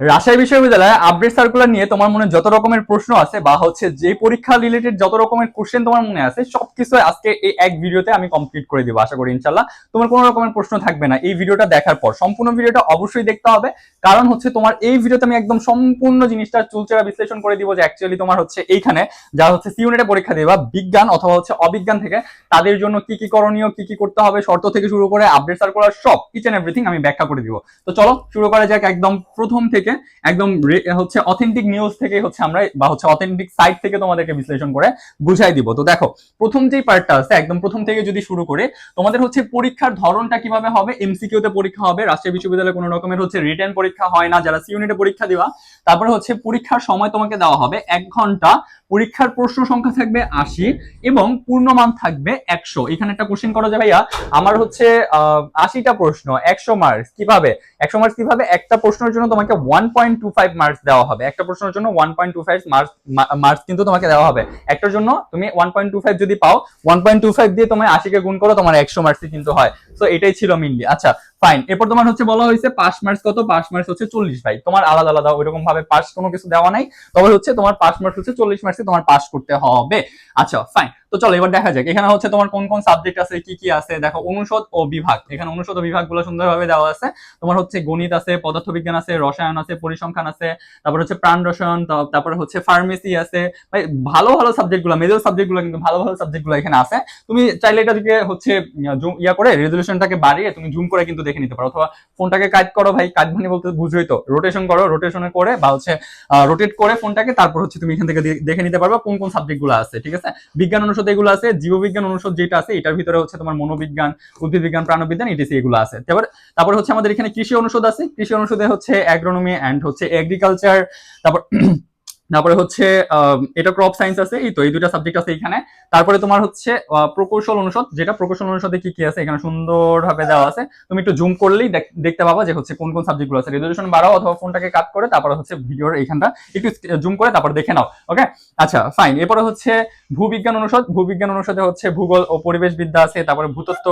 রাজশাহী বিশ্ববিদ্যালয়ে update circular নিয়ে তোমার মনে যত রকমের প্রশ্ন আছে বা হচ্ছে যে পরীক্ষা রিলেটেড যত রকমের কোশ্চেন তোমার মনে আছে, সবকিছু আজকে এই এক ভিডিওতে আমি কমপ্লিট করে দিব, আশা করি ইনশাল্লাহ তোমার কোনো রকমের প্রশ্ন থাকবে না। এই ভিডিওটা দেখার পর সম্পূর্ণ ভিডিওটা অবশ্যই দেখতে হবে। কারণ হচ্ছে তোমার এই ভিডিওতে আমি একদম সম্পূর্ণ জিনিসটা চুলচেরা বিশ্লেষণ করে দিব যে অ্যাকচুয়ালি তোমার হচ্ছে এইখানে যারা হচ্ছে সি ইউনিটে পরীক্ষা দিবা, বিজ্ঞান অথবা হচ্ছে অবিজ্ঞান থেকে, তাদের জন্য কি কি করণীয়, কি কি করতে হবে, শর্ত থেকে শুরু করে আপডেট সার্কুলার সব এন্ড এভরিথিং আমি ব্যাখ্যা করে দিব। তো চলো, শুরু করা যাক একদম প্রথম থেকে একদম হচ্ছে অথেন্টিক নিউজ থেকে হচ্ছে আমরা, বা হচ্ছে অথেন্টিক সাইট থেকে তোমাদেরকে বিশ্লেষণ করে বুঝাই দিব। তো দেখো, প্রথম যেই পার্টটা আছে, একদম প্রথম থেকে যদি শুরু করে, তোমাদের হচ্ছে পরীক্ষার ধরনটা কীভাবে হবে এমসিকিউ তে পরীক্ষা হবে রাজশাহী বিশ্ববিদ্যালয়ে কোনো রকমের হচ্ছে রিটার্ন পরীক্ষা হয় না, যারা সি ইউনিটে পরীক্ষা দিবা তারপরে হচ্ছে পরীক্ষার সময় তোমাকে দেওয়া হবে এক ঘণ্টা, পরীক্ষার প্রশ্ন সংখ্যা থাকবে আশি এবং পূর্ণমান থাকবে একশো। এখানে একটা কোশ্চেন করা যায়, ভাইয়া, আমার হচ্ছে আশিটা প্রশ্ন, একশো মার্কস কীভাবে? একশো মার্কস কীভাবে? একটা প্রশ্নের জন্য তোমাকে পয়েন্ট টু ফাইভ মার্কস দেওয়া হবে। একটা প্রশ্নের জন্য one point two five marks marks কিন্তু তোমাকে দেওয়া হবে। একটার জন্য তুমি ওয়ান পয়েন্ট টু ফাইভ যদি পাও ওয়ান পয়েন্ট টু ফাইভ দিয়ে তোমার আশিকে গুণ করো, তোমার একশো মার্কসই কিন্তু হয়। তো এটাই ছিল মেনলি আচ্ছা ফাইন এরপর তোমার হচ্ছে বলা হয়েছে পাস মার্কস কত? পাস মার্কস হচ্ছে চল্লিশ ভাই। তোমার আলাদা আলাদা ওইরকম ভাবে পাস কোনো কিছু দেওয়া নাই। তবে হচ্ছে তোমার পাস মার্কস হচ্ছে চল্লিশ মার্কসে তোমার পাস করতে হবে। আচ্ছা ফাইন তো চলো এবার দেখা যাক। এখানে হচ্ছে তোমার কোন কোন সাবজেক্ট আছে, কি কি আছে? দেখো, অনুষদ ও বিভাগ। এখানে অনুষদ ও বিভাগগুলো সুন্দরভাবে দেওয়া আছে। তোমার হচ্ছে গণিত আছে, পদার্থবিজ্ঞান আছে, রসায়ন আছে, পরিসংখ্যান আছে, তারপর হচ্ছে প্রাণ রসায়ন তারপর হচ্ছে ফার্মেসি আছে। ভাই, ভালো ভালো সাবজেক্টগুলো মেজর সাবজেক্টগুলো কিন্তু ভালো ভালো সাবজেক্টগুলো এখানে আছে। তুমি চাইলে এটাকে হচ্ছে ইয়া করে রেজলিউশনটাকে বাড়িয়ে তুমি জুম করে কিন্তু দেখে নিতে পারো। অথবা ফোনটাকে কাজ করো ভাই কাজ মানে বলতে বুঝোই তো। রোটেশন করো রোটেশনে করে বা হচ্ছে রোটেট করে ফোনটাকে, তারপর হচ্ছে তুমি এখান থেকে দেখে নিতে পারবা কোন কোন সাবজেক্টগুলো আছে, ঠিক আছে? বিজ্ঞান অনুষদ এগুলো আছে, জীববিজ্ঞান অনুষদ যেটা আছে, এটার ভিতরে হচ্ছে তোমার মনোবিজ্ঞান উদ্ভিদ উদ্ভিদবিজ্ঞান, প্রাণবিজ্ঞান ইটিসি এগুলো আছে। তারপর হচ্ছে আমাদের এখানে কৃষি অনুষদ আছে। কৃষি অনুষদে হচ্ছে অ্যাগ্রোনমি অ্যান্ড হচ্ছে এগ্রিকালচার তারপর তারপরে হচ্ছে এটা ক্রপ সায়েন্স আছে, এই তো, এই দুটা সাবজেক্ট আছে এখানে তারপরে তোমার হচ্ছে প্রকৌশল অনুষদ, যেটা প্রকৌশল অনুষদে কি কি আছে, এখানে সুন্দরভাবে দেওয়া আছে। তুমি একটু জুম করলেই দেখ- দেখতে পাবা যে হচ্ছে কোন কোন সাবজেক্টগুলো আছে। রেজলিউশন বাড়াও অথবা ফোনটাকে কাট করে, তারপরে হচ্ছে ভিডিওর এখানটা একটু জুম করে, তারপর দেখে নাও ওকে আচ্ছা ফাইন এরপরে হচ্ছে ভূবিজ্ঞান অনুষদ, ভূবিজ্ঞান অনুষদে হচ্ছে ভূগোল ও পরিবেশ বিদ্যা আছে, তারপরে ভূতত্ত্ব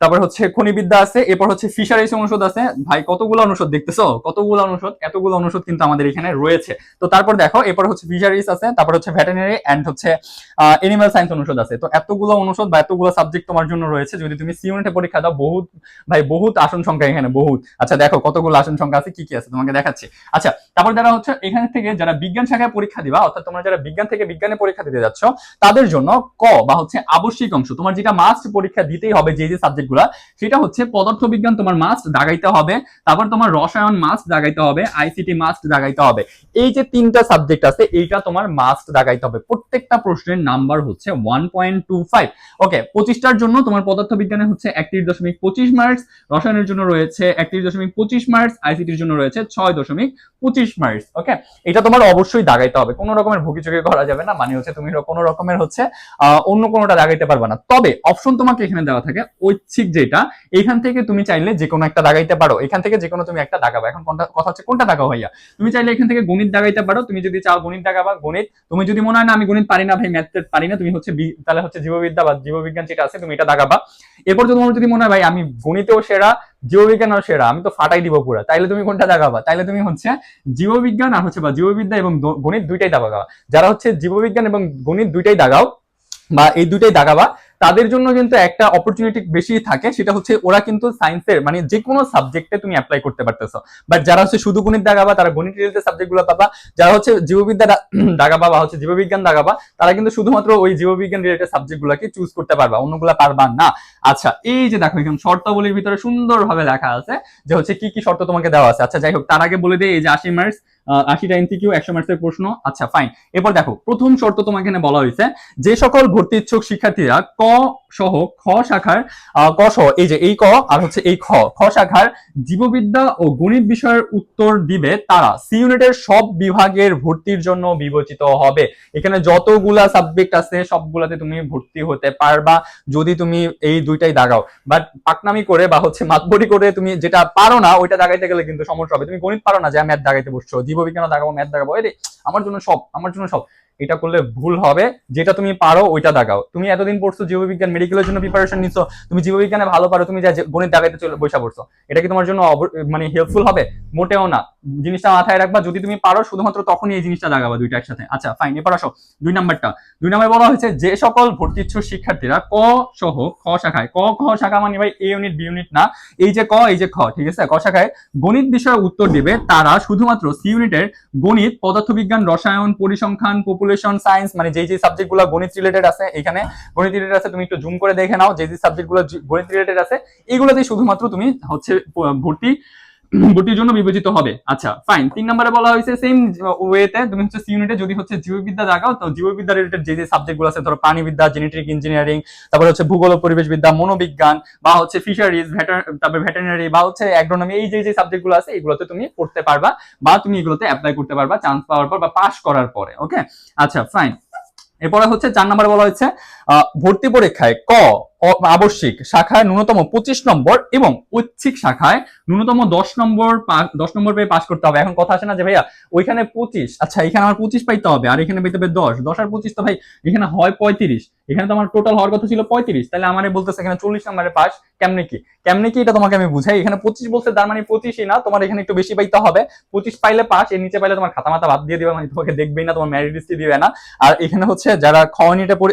তারপর হচ্ছে খনিবিদ্যা আছে, এরপর হচ্ছে ফিশারিজ অনুষদ আছে। ভাই, কতগুলো অনুষদ দেখতেছো? কতগুলো অনুষদ এতগুলো অনুষদ কিন্তু আমাদের এখানে রয়েছে। তো তারপর দেখো, এরপর হচ্ছে ফিশারিজ আছে, তারপর হচ্ছে ভেটেরিনারি এন্ড হচ্ছে এনিম্যাল সায়েন্স অনুষদ আছে। তো এতগুলো অনুষদ বা এতগুলো সাবজেক্ট তোমার জন্য রয়েছে, যদি তুমি সি ইউনিটে পরীক্ষা দাও, বহুত, ভাই, বহুত আসন সংখ্যা এখানে, বহুত। আচ্ছা দেখো, কতগুলো আসন সংখ্যা আছে, কি কি আছে তোমাকে দেখাচ্ছি। আচ্ছা তারপর যারা হচ্ছে এখান থেকে যারা বিজ্ঞান শাখায় পরীক্ষা দিবা, অর্থাৎ তোমরা যারা বিজ্ঞান থেকে বিজ্ঞানে পরীক্ষা দিতে যাচ্ছ, তাদের জন্য ক বা হচ্ছে আবশ্যিক অংশ, তোমার যেটা মাস্ট পরীক্ষা দিতেই হবে যে যে সাবজেক্টগুলো সেটা হচ্ছে পদার্থবিজ্ঞান তোমার মাস্ট দাগাইতে হবে, তারপর তোমার রসায়ন মাস্ট দাগাইতে হবে আইসিটি মাস্ট দাগাইতে হবে। এই যে তিনটা সাবজেক্ট আছে, এইটা তোমার মাস্ট দাগাইতে হবে। প্রত্যেকটা প্রশ্নের নাম্বার হচ্ছে one point two five okay পঁচিশটার জন্য তোমার পদার্থবিজ্ঞানে হচ্ছে একত্রিশ দশমিক পঁচিশ মার্কস রসায়নের জন্য রয়েছে একত্রিশ দশমিক পঁচিশ মার্কস আইসিটির জন্য রয়েছে ছয় দশমিক পঁচিশ মার্কস ওকে এটা তোমার অবশ্যই দাগাইতে হবে। কোনো রকমের ভুগিচুকি করা যাবে না। মানে হচ্ছে তুমি কোনো রকমের হচ্ছে অন্য কোনোটা দাগাইতে পারবে না। তবে অপশন তোমাকে এখানে দেওয়া থাকে ঐচ্ছিক যেটা এখান থেকে তুমি চাইলে যে কোনো একটা দাগাইতে পারো। এখান থেকে যে কোনো তুমি একটা দাগাবো। এখন কোনটা, কথা হচ্ছে কোনটা দাগাও ভাইয়া? তুমি চাইলে এখান থেকে গণিত দাগাইতে পারো। তুমি যদি চাও গণিত দাগাবা, গণিত, তুমি যদি মনে হয় না, আমি গণিত পারি না ভাই ম্যাথ পারি না, তুমি হচ্ছে তাহলে হচ্ছে জীববিদ্যা বা জীববিজ্ঞান যেটা আছে, তুমি এটা দাগাবা। এরপর তোমার যদি মনে হয়, ভাই, আমি গণিতেও সেরা জীববিজ্ঞানও সেরা, আমি তো ফাটাই দিব পুরো। তাইলে তুমি কোনটা দাগাবা তাইলে তুমি হচ্ছে জীববিজ্ঞান আর হচ্ছে বা জীববিদ্যা এবং গণিত দুইটাই দাগাবা যারা হচ্ছে জীববিজ্ঞান এবং গণিত দুইটাই দাগাও বা এই দুইটাই দাগাবা তাদের জন্য কিন্তু একটা অপরচুনিটি বেশি থাকে, সেটা হচ্ছে ওরা কিন্তু সায়েন্সের মানে যে কোনো সাবজেক্টে তুমি অ্যাপ্লাই করতে পারতেছো। বাট যারা হচ্ছে শুধু গণিত দাগাবা, তারা গণিত রিলেটেড সাবজেক্টগুলো পাবা। যারা হচ্ছে জীববিদ্যা দাগাবা বা হচ্ছে জীববিজ্ঞান দাগাবা, তারা কিন্তু শুধুমাত্র ওই জীববিজ্ঞান রিলেটেড সাবজেক্ট গুলাকে চুজ করতে পারবা, অন্যগুলা পারবা না। আচ্ছা এই যে দেখো, এখানে শর্তাবলীর ভিতরে সুন্দরভাবে লেখা আছে যে হচ্ছে কি কি শর্ত তোমাকে দেওয়া আছে। আচ্ছা যাই হোক, তার আগে বলে দেই এই যে আশি মার্কস আশিটা এমসিকিউ একশো মার্কসের প্রশ্ন। আচ্ছা ফাইন এরপর দেখো, প্রথম শর্ত তোমাকে এখানে বলা হয়েছে যে সকল ভর্তি ইচ্ছুক শিক্ষার্থীরা ক সহ, খ শাখার ক সহ, এই যে এই ক আর হচ্ছে এই খ খ শাখার জীববিদ্যা ও গণিত বিষয়ের উত্তর দিবে তারা। সি ইউনিটের সব বিভাগের ভর্তির জন্য বিবেচিত হবে। এখানে যতগুলা সাবজেক্ট আছে, সবগুলাতে তুমি ভর্তি হতে পারবা যদি তুমি এই দুইটাই দাগাও। বাট পাকনামি করে বা হচ্ছে মাতবরি করে তুমি যেটা পারো না, ওইটা দাগাইতে গেলে কিন্তু সমস্যা হবে। তুমি গণিত পারো না যে ম্যাথ দাগাইতে বসছো। জীববিজ্ঞান দেখাবো ম্যাথ দেখাবো এই আমার জন্য সব, আমার জন্য সব। এটা করলে ভুল হবে, যেটা তুমি পারো ওইটা দেখাও তুমি এতদিন পড়ছো জীববিজ্ঞান মেডিকেলের জন্য প্রিপারেশন নিচ্ছ তুমি জীববিজ্ঞানে ভালো পারো, তুমি যা গণিত দেখাইতে চলে বসে পড়ছো। এটা কি তোমার জন্য মানে হেল্পফুল হবে? মোটেও না। জিনিসটা মাথায় রাখবা, যদি তুমি পারো, শুধুমাত্র তখনই এই জিনিসটা দাগাবা দুইটা একসাথে। আচ্ছা ফাইন এবার আসো। দুই নাম্বারটা। দুই নাম্বার বলা হয়েছে, যে সকল ভর্তিচ্ছু শিক্ষার্থীরা ক সহ খ শাখায়, ক, খ শাখা মানে ভাই এ ইউনিট বি ইউনিট না? এই যে ক, এই যে খ, ঠিক আছে? ক শাখায় গণিত বিষয়ে উত্তর দিবে তারা শুধুমাত্র সি ইউনিটের গণিত, পদার্থবিজ্ঞান, রসায়ন, পরিসংখ্যান পপুলেশন সায়েন্স মানে যে যে সাবজেক্টগুলো গণিত রিলেটেড আছে, এখানে গণিত রিলেটেড আছে, তুমি একটু জুম করে দেখে নাও যে যে সাবজেক্টগুলো গণিত রিলেটেড আছে, এগুলোতেই শুধুমাত্র তুমি হচ্ছে ভর্তি ভর্তির জন্য বিবেচিত হবে। আচ্ছা ফাইন তিন নম্বরে বলা হয়েছে সেম ওয়েতে তুমি হচ্ছে সি ইউনিটে যদি হচ্ছে জীববিদ্যা দেখাও, তো জীববিদ্যা রিলেটেড যে যে সাবজেক্টগুলো আছে, ধরো প্রাণীবিদ্যা জেনেটিক ইঞ্জিনিয়ারিং তারপর হচ্ছে ভূগোল ও পরিবেশবিদ্যা, মনোবিজ্ঞান, বা হচ্ছে ফিশারিজ তারপর ভেটেরিনারি বা হচ্ছে অ্যাগ্রোনমি এই যে যে সাবজেক্টগুলো আছে, এগুলোতে তুমি পড়তে পারবা, বা তুমি এগুলোতে অ্যাপ্লাই করতে পারবা চান্স পাওয়ার পর বা পাস করার পরে ওকে আচ্ছা ফাইন এরপরে হচ্ছে চার নম্বরে বলা হচ্ছে ভর্তি পরীক্ষায় ক আবশ্যিক শাখায় ন্যূনতম পঁচিশ নম্বর এবং ঐচ্ছিক শাখায় ন্যূনতম দশ নম্বর দশ নম্বর পেয়ে পাস করতে হবে। এখন কথা আসে না যে, ভাইয়া, ওইখানে পঁচিশ আচ্ছা এখানে আমার পঁচিশ পাইতে হবে, আর এখানে পেতে হবে দশ দশ আর পঁচিশ তো ভাই, এখানে হয় পঁয়ত্রিশ, এখানে তো আমার টোটাল হওয়ার কথা ছিল পঁয়ত্রিশ, তাহলে আমার বলতেছে এখানে চল্লিশ নম্বরে পাস, কেমনে কি? কেমনে কি এটা তোমাকে আমি বুঝাই, এখানে পঁচিশ বলছে, তার মানে পঁচিশই না, তোমার এখানে একটু বেশি পাইতে হবে, পঁচিশ পাইলে পাস, এর নিচে পাইলে তোমার খাতা মাথা বাদ দিয়ে দিবে মানে তোমাকে দেখবেই না, তোমার ম্যারিট লিস্টে দিবে না, আর এখানে হচ্ছে যারা খ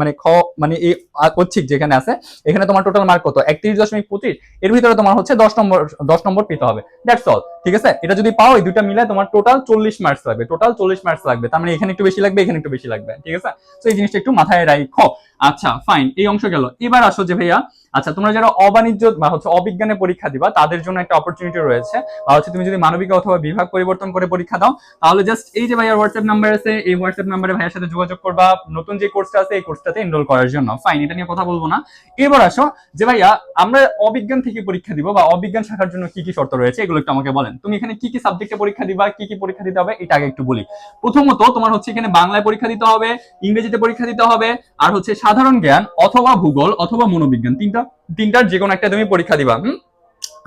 মানে খ মানে এই ঐচ্ছিক যেখানে আছে, এখানে তোমার টোটাল মার্ক কত? একত্রিশ দশমিক পঁচিশ, এর ভিতরে তোমার হচ্ছে দশ নম্বর দশ নম্বর পেতে হবে। দ্যাটস অল ঠিক আছে? এটা যদি পাও, এই দুইটা মিলে তোমার টোটাল চল্লিশ মার্কস লাগবে। টোটাল চল্লিশ মার্কস লাগবে। তার মানে এখানে একটু বেশি লাগবে, এখানে একটু বেশি লাগবে, ঠিক আছে? তো এই জিনিসটা একটু মাথায় রাখো আচ্ছা ফাইন এই অংশ গেল। এবার আসো যে ভাইয়া আচ্ছা তোমরা যারা অবাণিজ্য বা হচ্ছে অবিজ্ঞানে পরীক্ষা দিবা, তাদের জন্য একটা অপরচুনিটি রয়েছে। বা হচ্ছে তুমি যদি মানবিক অথবা বিভাগ পরিবর্তন করে পরীক্ষা দাও, তাহলে জাস্ট এই যে ভাইয়ার হোয়াটসঅ্যাপ নাম্বার আছে, এই হোয়াটসঅ্যাপ নাম্বারে ভাইয়ের সাথে যোগাযোগ করবা। নতুন যে কোর্সটা আছে, এই কোর্সটাতে এনরোল করার জন্য। ফাইন এটা নিয়ে কথা বলব না। এবার আসো যে ভাইয়া আমরা অবিজ্ঞান থেকে পরীক্ষা দিব বা অবিজ্ঞান শাখার জন্য কি কি শর্ত রয়েছে এগুলো একটু আমাকে বলেন। তুমি এখানে কি কি সাবজেক্টে পরীক্ষা দিবা কি কি পরীক্ষা দিতে হবে এটা আগে একটু বলি। প্রথমত তোমার হচ্ছে এখানে বাংলায় পরীক্ষা দিতে হবে ইংরেজিতে পরীক্ষা দিতে হবে আর হচ্ছে সাধারণ জ্ঞান অথবা ভূগোল অথবা মনোবিজ্ঞান তিনটা তিনটার যে কোনো একটা তুমি পরীক্ষা দিবা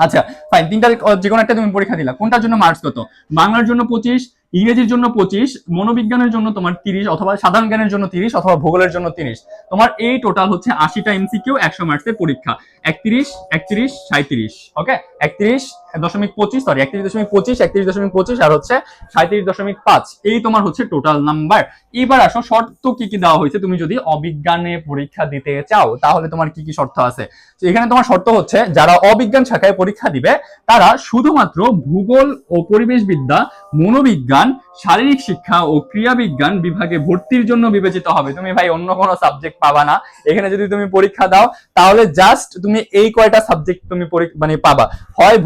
আচ্ছা ফাইন তিনটার আহ, যে কোনো একটা তুমি পরীক্ষা দিলা। কোনটার জন্য মার্কস কত? বাংলার জন্য পঁচিশ ইংরেজির জন্য পঁচিশ, মনোবিজ্ঞানের জন্য তোমার তিরিশ, অথবা সাধারণ জ্ঞানের জন্য তিরিশ, অথবা ভূগোলের জন্য তিরিশ। তোমার এই টোটাল হচ্ছে আশিটা এমসিকিউ একশো মার্কসের পরীক্ষা। একত্রিশ একত্রিশ সাঁত্রিশ ওকে একত্রিশ দশমিক পঁচিশ সরি একত্রিশ দশমিক পঁচিশ, একত্রিশ দশমিক পঁচিশ, আর হচ্ছে সাঁত্রিশ দশমিক পাঁচ। এই তোমার হচ্ছে টোটাল নাম্বার এবার আসো, শর্ত কি কি দেওয়া হয়েছে তুমি যদি অবিজ্ঞানে পরীক্ষা দিতে চাও, তাহলে তোমার কি কি শর্ত আছে? এখানে তোমার শর্ত হচ্ছে, যারা অবিজ্ঞান শাখায় পরীক্ষা দিবে, তারা শুধুমাত্র ভূগোল ও পরিবেশ বিদ্যা মনোবিজ্ঞান শারীরিক শিক্ষা ও ক্রিয়া বিজ্ঞান বিভাগে ভর্তির জন্য বিবেচিত হবে। তুমি ভাই অন্য কোনো সাবজেক্ট পাবা না। এখানে যদি তুমি পরীক্ষা দাও, তাহলে জাস্ট তুমি এই কয়টা সাবজেক্ট তুমি মানে পাবা। হয়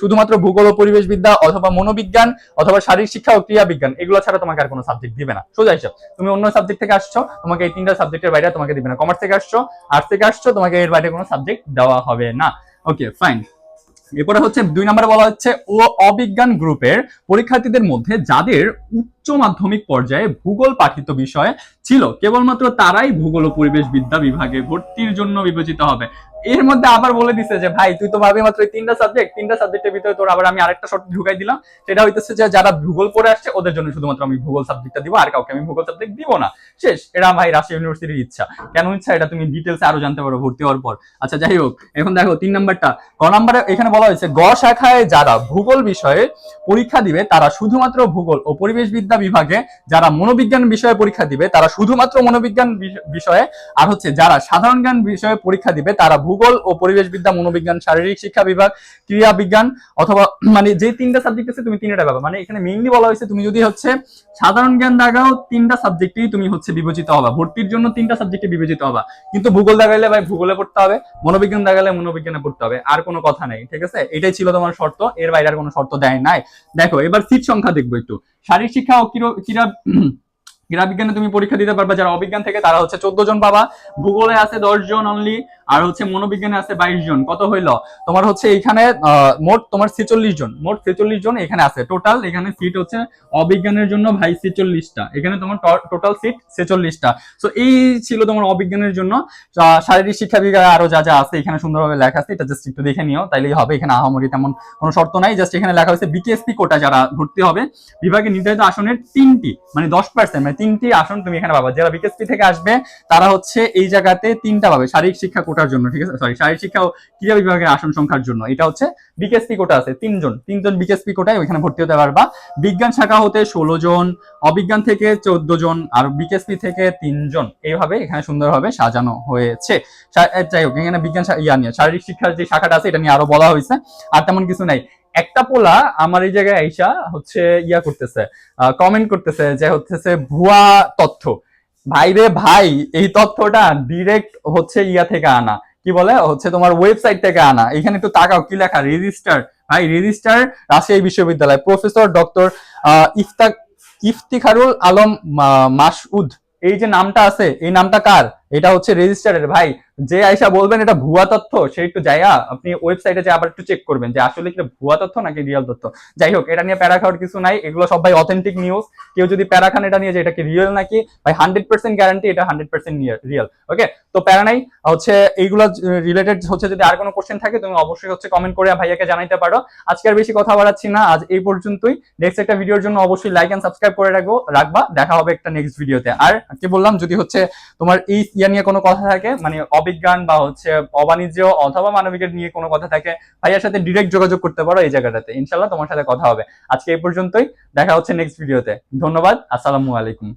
শুধুমাত্র ভূগোল ও পরিবেশ বিদ্যা অথবা মনোবিজ্ঞান অথবা শারীরিক শিক্ষা ও ক্রিয়া বিজ্ঞান এগুলো ছাড়া তোমাকে আর কোনো সাবজেক্ট দিবে না। সোজা হিসাব, তুমি অন্য সাবজেক্ট থেকে আসছো, তোমাকে এই তিনটা সাবজেক্টের বাইরে তোমাকে দিবে না। কমার্স থেকে আসছো আর্টস থেকে আসছো, তোমাকে এর বাইরে কোনো সাবজেক্ট দেওয়া হবে না। ওকে ফাইন এরপরে হচ্ছে দুই নম্বরে বলা হচ্ছে ও অবিজ্ঞান গ্রুপের পরীক্ষার্থীদের মধ্যে যাদের উচ্চ মাধ্যমিক পর্যায়ে ভূগোল পাঠিত বিষয় ছিল, কেবলমাত্র তারাই ভূগোল ও পরিবেশ বিদ্যা বিভাগে ভর্তির জন্য বিবেচিত হবে। এর মধ্যে আবার বলে দিছে যে, ভাই, তুই তো ভাবি মাত্র তিনটা সাবজেক্ট তিনটা সাবজেক্টের ভিতরে তোর আবার আমি আরেকটা শর্ত ঢুকাই দিলাম। সেটা হইতেছে যে, যারা ভূগোল পড়ে আসছে, ওদের জন্য শুধুমাত্র আমি ভূগোল সাবজেক্টটা দিব, আর কাউকে আমি ভূগোল সাবজেক্ট দিব না। শেষ, এটা ভাই রাজশাহী ইউনিভার্সিটির ইচ্ছা। কেন ইচ্ছা? এটা তুমি ডিটেলসে আরও জানতে পারো, ভর্তি হওয়ার পর। আচ্ছা যাই হোক, এখন দেখো, তিন নাম্বারটা। ক নাম্বারে এখানে বলা হয়েছে, গ শাখায় যারা ভূগোল বিষয়ে পরীক্ষা দিবে, তারা শুধুমাত্র ভূগোল ও পরিবেশবিদ্যা বিভাগে যারা মনোবিজ্ঞান বিষয়ে পরীক্ষা দিবে, তারা শুধুমাত্র মনোবিজ্ঞান বিষ- বিষয়ে, আর হচ্ছে যারা সাধারণ জ্ঞান বিষয়ে পরীক্ষা দিবে, তারা ভূগোল ও পরিবেশবিদ্যা, মনোবিজ্ঞান, শারীরিক শিক্ষা বিভাগ ক্রিয়া বিজ্ঞান অথবা মানে যে তিনটা সাবজেক্ট আছে তুমি তিনটা পাবে। মানে এখানে মেইনলি বলা হয়েছে তুমি যদি হচ্ছে সাধারণ জ্ঞান দাগাও, তিনটা সাবজেক্টেই তুমি হচ্ছে বিবেচিত হবা। ভর্তির জন্য তিনটা সাবজেক্টে বিবেচিত হবা। কিন্তু ভূগোল দাগাইলে ভাই ভূগোলে পড়তে হবে, মনোবিজ্ঞান দাগালে মনোবিজ্ঞানে পড়তে হবে। আর কোনো কথা নেই, ঠিক আছে? এটাই ছিল তোমার শর্ত, এর বাইরে আর কোনো শর্ত দেয় নাই। দেখো, এবার সিট সংখ্যা দেখব একটু। শারীরিক শিক্ষা ও ক্রীড়া- বিজ্ঞানে তুমি পরীক্ষা দিতে পারবা যারা অবিজ্ঞান থেকে, তারা হচ্ছে চোদ্দ জন পাবা ভূগোলে আছে দশ জন অনলি আর হচ্ছে মনোবিজ্ঞানে আছে বাইশ জন। কত হইল? তোমার হচ্ছে এখানে মোট তোমার ছেচল্লিশ জন। মোট ছেচল্লিশ জন এখানে আছে। টোটাল এখানে সিট হচ্ছে অবিজ্ঞানের জন্য ভাই ছেচল্লিশটা। এখানে তোমার টোটাল সিট ছেচল্লিশটা। তো এই ছিল তোমার অবিজ্ঞানের জন্য। শারীরিক শিক্ষা বিভাগে আরও যা যা আছে এখানে সুন্দরভাবে লেখা আছে, এটা জাস্ট একটু দেখে নিও। তাইলেই হবে, এখানে আহামরি তেমন কোনো শর্ত নাই। জাস্ট এখানে লেখা হয়েছে বিকেএসপি কোটা যারা ভর্তি হবে। বিভাগে নির্ধারিত আসনের তিনটি মানে দশ পার্সেন্ট মানে তিনটি আসন তুমি এখানে পাবা। যারা বিকেএসপি থেকে আসবে, তারা হচ্ছে এই জায়গাতে তিনটা পাবে, শারীরিক শিক্ষা কোটার জন্য, ঠিক আছে? সরি শারীরিক শিক্ষা ও ক্রীড়া বিভাগের আসন সংখ্যার জন্য। এটা হচ্ছে বিকেএসপি কোটা আছে, তিনজন। তিনজন বিকেএসপি কোটায় ওইখানে ভর্তি হতে পারবা। বিজ্ঞান শাখা হতে ষোলো জন, অবিজ্ঞান থেকে চোদ্দ জন, আর বিকেএসপি থেকে তিনজন। এইভাবে এখানে সুন্দরভাবে সাজানো হয়েছে। যাই হোক, এখানে বিজ্ঞান ইয়া নিয়ে, শারীরিক শিক্ষার যে শাখাটা আছে, এটা নিয়ে আরও বলা হয়েছে। আর তেমন কিছু নাই। একটা পোলা আমার এই জায়গায় আইসা হচ্ছে ইয়া করতেছে কমেন্ট করতেছে যে হচ্ছে ভুয়া তথ্য। ভাই রে ভাই, এই তথ্যটা ডিরেক্ট হচ্ছে ইয়া থেকে আনা। কি বলে? হচ্ছে তোমার ওয়েবসাইট থেকে আনা। এখানে একটু তাকাও, কি লেখা? রেজিস্টার ভাই রেজিস্টার রাজশাহী বিশ্ববিদ্যালয়। Professor doctor Iftak Iftikharul Alam Masud. এই যে নামটা আছে, এই নামটা কার? এটা হচ্ছে রেজিস্টারের। ভাই, যে আইসা বলবেন এটা ভুয়া তথ্য, সে একটু যাইয়া আপনি ওয়েবসাইটে যে আবার একটু চেক করবেন যে আসলে কি ভুয়া তথ্য নাকি রিয়েল তথ্য। যাই হোক, এটা নিয়ে প্যারা খাওয়ার কিছু নাই, এগুলো সব ভাই অথেন্টিক নিউজ কেউ যদি প্যারা খান এটা নিয়ে যে এটা কি রিয়েল নাকি, ভাই হান্ড্রেড পার্সেন্ট গ্যারান্টি এটা হান্ড্রেড পার্সেন্ট রিয়েল ওকে তো প্যারা নাই, হচ্ছে এইগুলো রিলেটেড হচ্ছে যদি আর কোনো কোশ্চেন থাকে, তুমি অবশ্যই হচ্ছে কমেন্ট করে ভাইয়াকে জানাইতে পারো। আজকে আর বেশি কথা বাড়াচ্ছি না, আজ এই পর্যন্তই। নেক্সট একটা ভিডিওর জন্য অবশ্যই লাইক এন্ড সাবস্ক্রাইব করে রাখব, রাখবা, দেখা হবে একটা নেক্সট ভিডিওতে আর কি বললাম, যদি হচ্ছে তোমার এই ইয়া নিয়ে কোনো কথা থাকে? মানে অবিজ্ঞান বা হচ্ছে অবাণিজ্য অথবা মানবিকের নিয়ে কোনো কথা থাকে? ভাইয়ার সাথে ডিরেক্ট যোগাযোগ করতে পারো এই জায়গাটাতে। ইনশাল্লাহ তোমার সাথে কথা হবে। আজকে এই পর্যন্তই। দেখা হচ্ছে নেক্সট ভিডিওতে ধন্যবাদ। আসসালামু আলাইকুম।